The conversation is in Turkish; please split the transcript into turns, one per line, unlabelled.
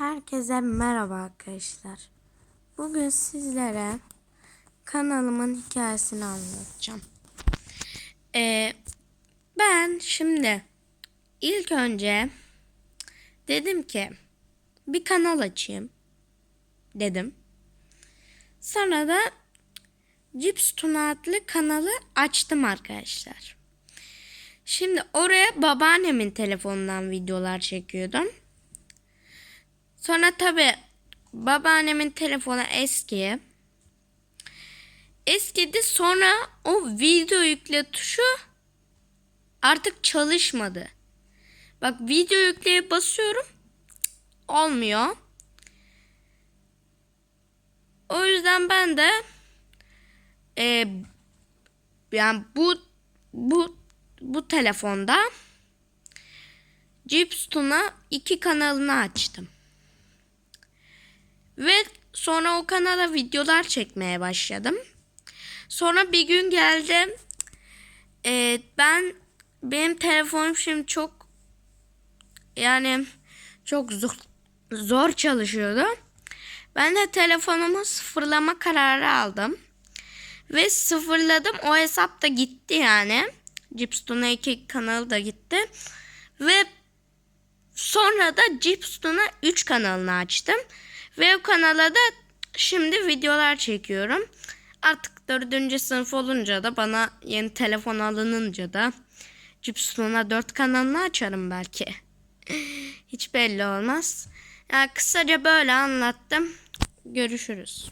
Herkese merhaba arkadaşlar. Bugün sizlere kanalımın hikayesini anlatacağım. Ee, ben şimdi ilk önce dedim ki bir kanal açayım dedim. Sonra da Cips Tuna adlı kanalı açtım arkadaşlar. Şimdi oraya babaannemin telefonundan videolar çekiyordum. Sonra tabi babaannemin telefonu eski. Eskidi sonra o video yükle tuşu artık çalışmadı. Bak video yükleye basıyorum. Olmuyor. O yüzden ben de e, yani bu bu bu telefonda Cips Tuna iki kanalını açtım. Sonra o kanala videolar çekmeye başladım. Sonra bir gün geldi. e, ben benim telefonum şimdi çok yani çok zor, zor çalışıyordu. Ben de telefonumu sıfırlama kararı aldım. Ve sıfırladım. O hesap da gitti yani. Cipstun'a 2 kanalı da gitti. Ve sonra da Cipstun'a 3 kanalını açtım. Ve o kanala da şimdi videolar çekiyorum. Artık 4. sınıf olunca da bana yeni telefon alınınca da Cipstun'a 4 kanalını açarım belki. Hiç belli olmaz. Yani kısaca böyle anlattım. Görüşürüz.